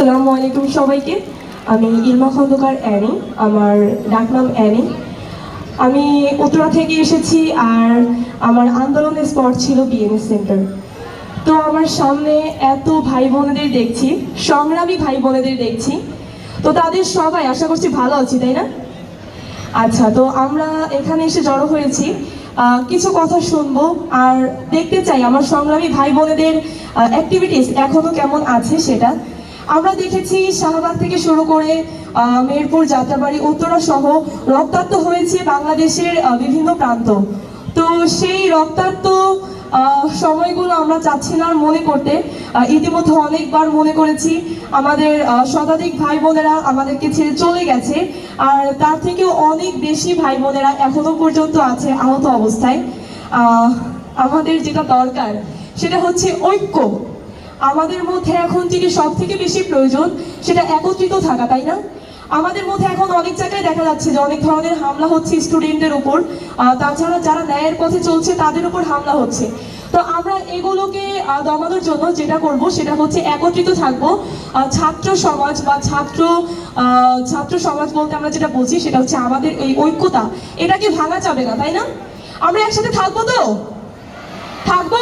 আসসালামু আলাইকুম সবাইকে। আমি ইলমা খন্দকার অ্যানি, আমার ডাকনাম অ্যানি। আমি উত্তরা থেকে এসেছি আর আমার আন্দোলনের স্পট ছিল বিএনএস সেন্টার তো আমার সামনে এত ভাই বোনেদের দেখছি, সংগ্রামী ভাই বোনেদের দেখছি। তো তাদের সবাই, আশা করছি ভালো আছি, তাই না? আচ্ছা তো আমরা এখানে এসে জড়ো হয়েছি। কিছু কথা শুনব আর দেখতে চাই আমার সংগ্রামী ভাই বোনেদের অ্যাক্টিভিটিস এখনও কেমন আছে সেটা। আমরা দেখেছি শাহবাগ থেকে শুরু করে মেহেরপুর যাত্রাবাড়ি, উত্তরা সহ রক্তাক্ত হয়েছে বাংলাদেশের বিভিন্ন প্রান্ত। তো সেই রক্তাক্ত সময়গুলো আমরা চাচ্ছি না মনে করতে। ইতিমধ্যে অনেকবার মনে করেছি, আমাদের শতাধিক ভাই বোনেরা আমাদেরকে ছেড়ে চলে গেছে, আর তার থেকেও অনেক বেশি ভাই বোনেরা এখনও পর্যন্ত আছে আহত অবস্থায়। আমাদের যেটা দরকার, সেটা হচ্ছে ঐক্য। আমাদের মধ্যে এখন যেটি সব থেকে বেশি প্রয়োজন সেটা একত্রিত থাকা, তাই না? আমাদের মধ্যে এখন অনেক জায়গায় দেখা যাচ্ছে যে অনেক ধরনের হামলা হচ্ছে স্টুডেন্টদের উপর। তাছাড়া যারা ন্যায়ের পথে চলছে তাদের উপর হামলা হচ্ছে। তো আমরা এগুলোকে দমানোর জন্য যেটা করব সেটা হচ্ছে একত্রিত থাকব। ছাত্র সমাজ বা ছাত্র ছাত্র সমাজ বলতে আমরা যেটা বুঝি সেটা হচ্ছে আমাদের এই ঐক্যতা। এটাকে ভাঙা যাবে না, তাই না? আমরা একসাথে থাকব তো? থাকব?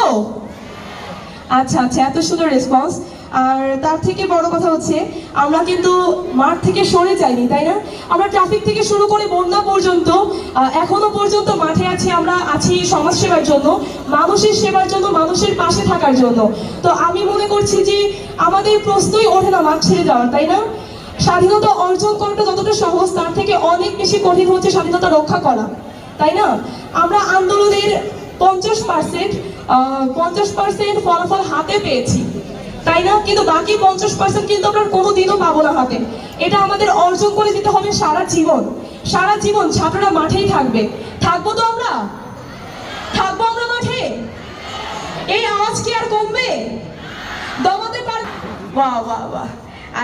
আচ্ছা আচ্ছা এত সুন্দর রেসপন্স আর তার থেকে বড় কথা হচ্ছে, আমরা কিন্তু মাঠ থেকে সরে যাইনি, তাই না? আমরা ট্রাফিক থেকে শুরু করে বন্যা পর্যন্ত এখনও পর্যন্ত মাঠে আছি আমরা, আছি সমাজ সেবার জন্য, মানুষের সেবার জন্য, মানুষের পাশে থাকার জন্য। তো আমি মনে করছি যে আমাদের প্রশ্নই ওঠে না মাঠ ছেড়ে যাওয়ার, তাই না? স্বাধীনতা অর্জন করাটা যতটা সহজ, তার থেকে অনেক বেশি কঠিন হচ্ছে স্বাধীনতা রক্ষা করা, তাই না? আমরা আন্দোলনের পঞ্চাশ পার্সেন্ট পঞ্চাশ পার্সেন্ট ফলাফল হাতে পেয়েছি। তাই না? কিন্তু বাকি পঞ্চাশ পার্সেন্ট কিন্তু আমরা কোনোদিনও পাবো না হাতে। এটা আমাদের অর্জন করে দিতে হবে সারা জীবন। সারা জীবন ছাত্ররা মাঠেই থাকবে। থাকব তো আমরা? থাকব আমরা মাঠে? এই আওয়াজ কি আর কমবে? দমাতে পার বাহ বাহ বাহ।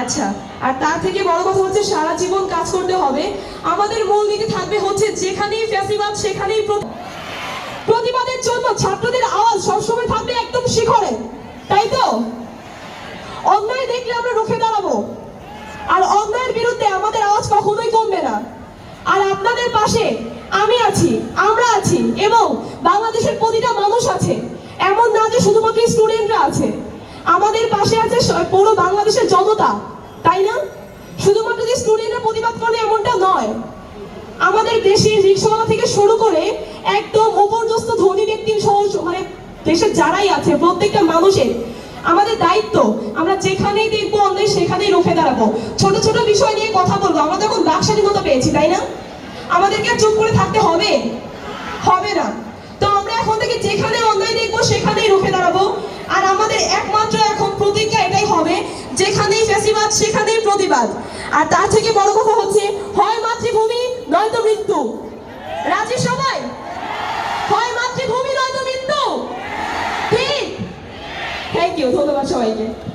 আচ্ছা আর তার থেকে বড় কথা হচ্ছে সারা জীবন কাজ করতে হবে। আমাদের মূলনীতি থাকবে হচ্ছে যেখানেই ফ্যাসিবাদ, সেখানেই প্র- প্রতিবাদের জন্য ছাত্রদের আওয়াজ সবসময় থাকবে একদম শিখরে তাই তো অন্যায় দেখলে আমরা রুখে দাঁড়াবো আর অন্যায়ের বিরুদ্ধে আমাদের আওয়াজ কখনোই কমবে না আর আপনাদের পাশে আমি আছি, আমরা আছি, এবং বাংলাদেশের প্রতিটা মানুষ আছে। এমন না যে শুধুমাত্র স্টুডেন্টরা আছে। আমাদের পাশে আছে পুরো বাংলাদেশের জনতা, তাই না? শুধুমাত্র যে স্টুডেন্টরা প্রতিবাদ করে এমনটা নয়। আমাদের দেশে রিক্সাওয়ালা থেকে শুরু করে একদম উপর্যস্ত ধনী ব্যক্তি সহ মানে দেশের যারাই আছে, প্রত্যেকটা মানুষের আমাদের দায়িত্ব, আমরা যেখানেই দেখব অন্যায় সেখানেই রুখে দাঁড়াবো। ছোট ছোট বিষয় নিয়ে কথা বলব। আমরা যখন বাক স্বাধীনতা পেয়েছি, তাই না? আমাদেরকে চুপ করে থাকতে হবে? হবে না। তো আমরা এখন থেকে যেখানে অন্যায় দেখব, সেখানেই রুখে দাঁড়াবো। আর আমাদের একমাত্র এখন প্রতিজ্ঞা এটাই হবে, যেখানেই ফ্যাসিবাদ, সেখানেই প্রতিবাদ। আর তার থেকে বড় কথা হচ্ছে, হয় মাতৃভূমি, নয়তো মৃত্যু। রাজি সবাই? হয় মাতৃভূমি, নয়তো মৃত্যু? ঠিক? থ্যাংক ইউ ধন্যবাদ সবাইকে।